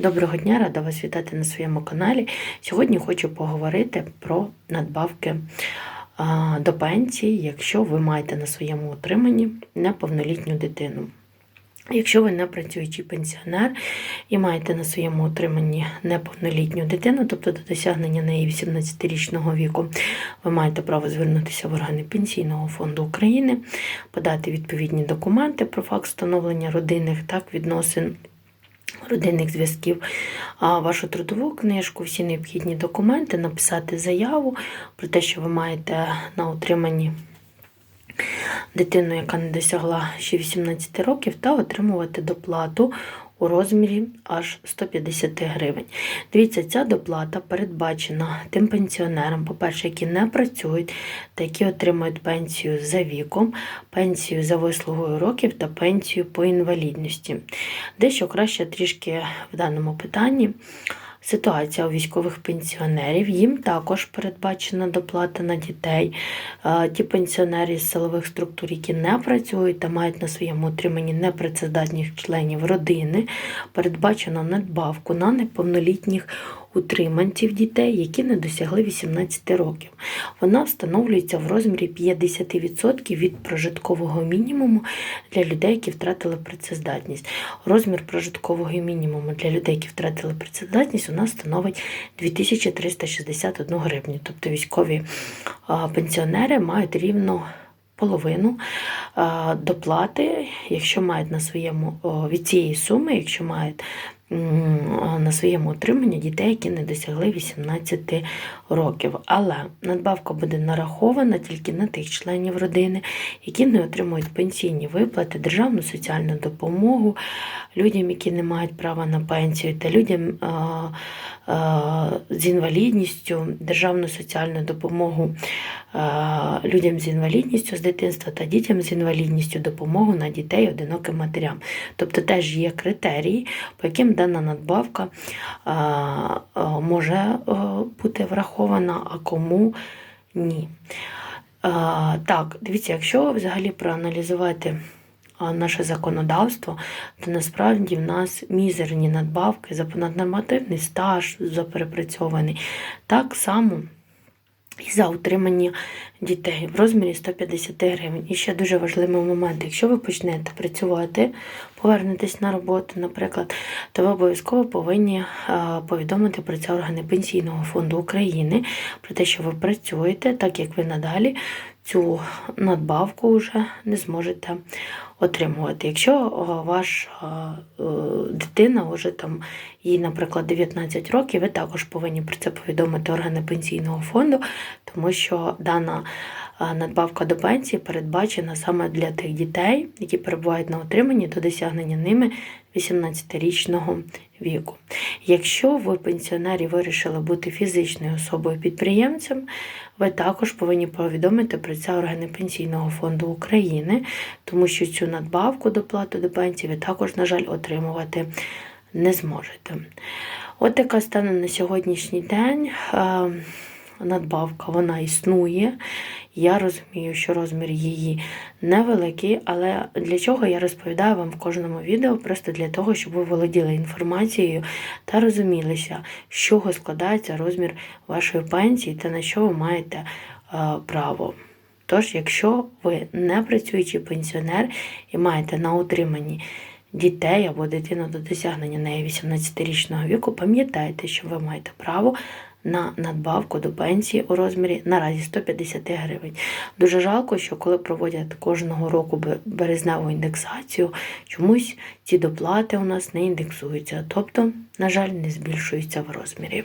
Доброго дня, рада вас вітати на своєму каналі. Сьогодні хочу поговорити про надбавки до пенсії, якщо ви маєте на своєму утриманні неповнолітню дитину. Якщо ви не працюючий пенсіонер і маєте на своєму утриманні неповнолітню дитину, тобто до досягнення неї 18-річного віку, ви маєте право звернутися в органи Пенсійного фонду України, подати відповідні документи про факт встановлення родинних так, відносин родинних зв'язків, вашу трудову книжку, всі необхідні документи, написати заяву про те, що ви маєте на утриманні дитину, яка не досягла ще 18 років, та отримувати доплату у розмірі аж 150 гривень. Дивіться, ця доплата передбачена тим пенсіонерам, по-перше, які не працюють та які отримують пенсію за віком, пенсію за вислугою років та пенсію по інвалідності. Дещо краще трішки в даному питанні. Ситуація у військових пенсіонерів, їм також передбачена доплата на дітей. Е, Ті пенсіонери з силових структур, які не працюють та мають на своєму утриманні непрацездатних членів родини, передбачено надбавку на неповнолітніх утриманців дітей, які не досягли 18 років. Вона встановлюється в розмірі 50% від прожиткового мінімуму для людей, які втратили працездатність. Розмір прожиткового мінімуму для людей, які втратили працездатність, у нас становить 2361 гривню. Тобто військові пенсіонери мають рівно половину доплати, якщо мають на своєму від цієї суми, якщо мають на своєму утриманні дітей, які не досягли 18 років. Але надбавка буде нарахована тільки на тих членів родини, які не отримують пенсійні виплати, державну соціальну допомогу людям, які не мають права на пенсію, та людям з інвалідністю, державну соціальну допомогу людям з інвалідністю з дитинства та дітям з інвалідністю, допомогу на дітей одиноким матерям. Тобто теж є критерії, по яким дана надбавка а, може бути врахована, а кому ні. Так, дивіться, якщо взагалі проаналізувати наше законодавство, то насправді в нас мізерні надбавки за понаднормативний стаж заперепрацьований. Так само і за утримання дітей в розмірі 150 гривень. І ще дуже важливий момент, якщо ви почнете працювати, повернетесь на роботу, наприклад, то ви обов'язково повинні повідомити про це органи Пенсійного фонду України, про те, що ви працюєте, так як ви надалі цю надбавку вже не зможете отримувати. Якщо ваша е, дитина вже там їй, наприклад, 19 років, ви також повинні про це повідомити органи пенсійного фонду, тому що дана надбавка до пенсії передбачена саме для тих дітей, які перебувають на отриманні до досягнення ними 18-річного віку. Якщо ви пенсіонері вирішили бути фізичною особою підприємцем, ви також повинні повідомити про це органи Пенсійного фонду України, тому що цю надбавку доплату до пенсії ви також, на жаль, отримувати не зможете. От така стане на сьогоднішній день. Надбавка вона існує. Я розумію, що розмір її невеликий, але для чого я розповідаю вам в кожному відео, просто для того, щоб ви володіли інформацією та розумілися, з чого складається розмір вашої пенсії та на що ви маєте е, право. Тож, якщо ви не працюючий пенсіонер і маєте на утриманні дітей або дитину до досягнення неї 18-річного віку, пам'ятайте, що ви маєте право на надбавку до пенсії у розмірі наразі 150 гривень. Дуже жалко, що коли проводять кожного року бе- березневу індексацію, чомусь ці доплати у нас не індексуються, тобто, на жаль, не збільшуються в розмірі.